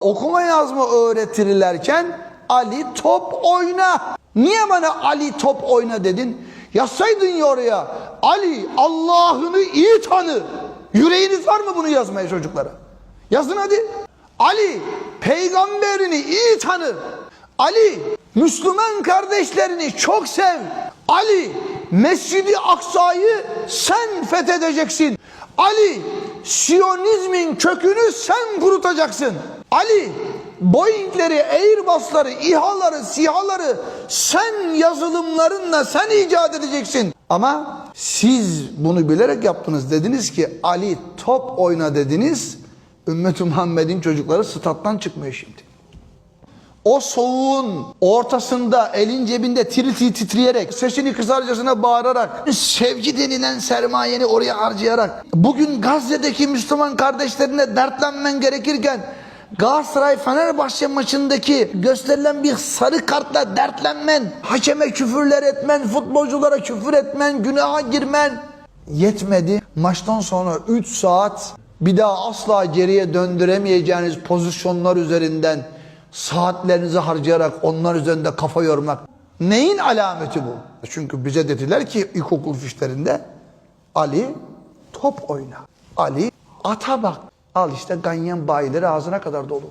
Okuma yazma öğretirirlerken Ali top oyna. Niye bana Ali top oyna dedin? Yazsaydın ya oraya. Ali Allah'ını iyi tanı. Yüreğiniz var mı bunu yazmaya çocuklara? Yazın hadi. Ali peygamberini iyi tanı. Ali Müslüman kardeşlerini çok sev. Ali Mescidi Aksa'yı sen fethedeceksin. Ali Siyonizmin kökünü sen kurutacaksın. Ali Boeing'leri, Airbus'ları, İHA'ları, SİHA'ları sen yazılımlarınla sen icat edeceksin. Ama siz bunu bilerek yaptınız. Dediniz ki Ali top oyna dediniz. Ümmet-i Muhammed'in çocukları stat'tan çıkmıyor şimdi. O soğuğun ortasında elin cebinde tir tir titreyerek sesini kısarcasına bağırarak sevgi denilen sermayeni oraya harcayarak bugün Gazze'deki Müslüman kardeşlerine dertlenmen gerekirken Galatasaray Fenerbahçe maçındaki gösterilen bir sarı kartla dertlenmen, hakeme küfürler etmen, futbolculara küfür etmen, günaha girmen yetmedi. Maçtan sonra 3 saat bir daha asla geriye döndüremeyeceğiniz pozisyonlar üzerinden saatlerinizi harcayarak onlar üzerinde kafa yormak. Neyin alameti bu? Çünkü bize dediler ki ilkokul fişlerinde Ali top oyna. Ali ata bak. Al işte ganyan bayileri ağzına kadar dolu.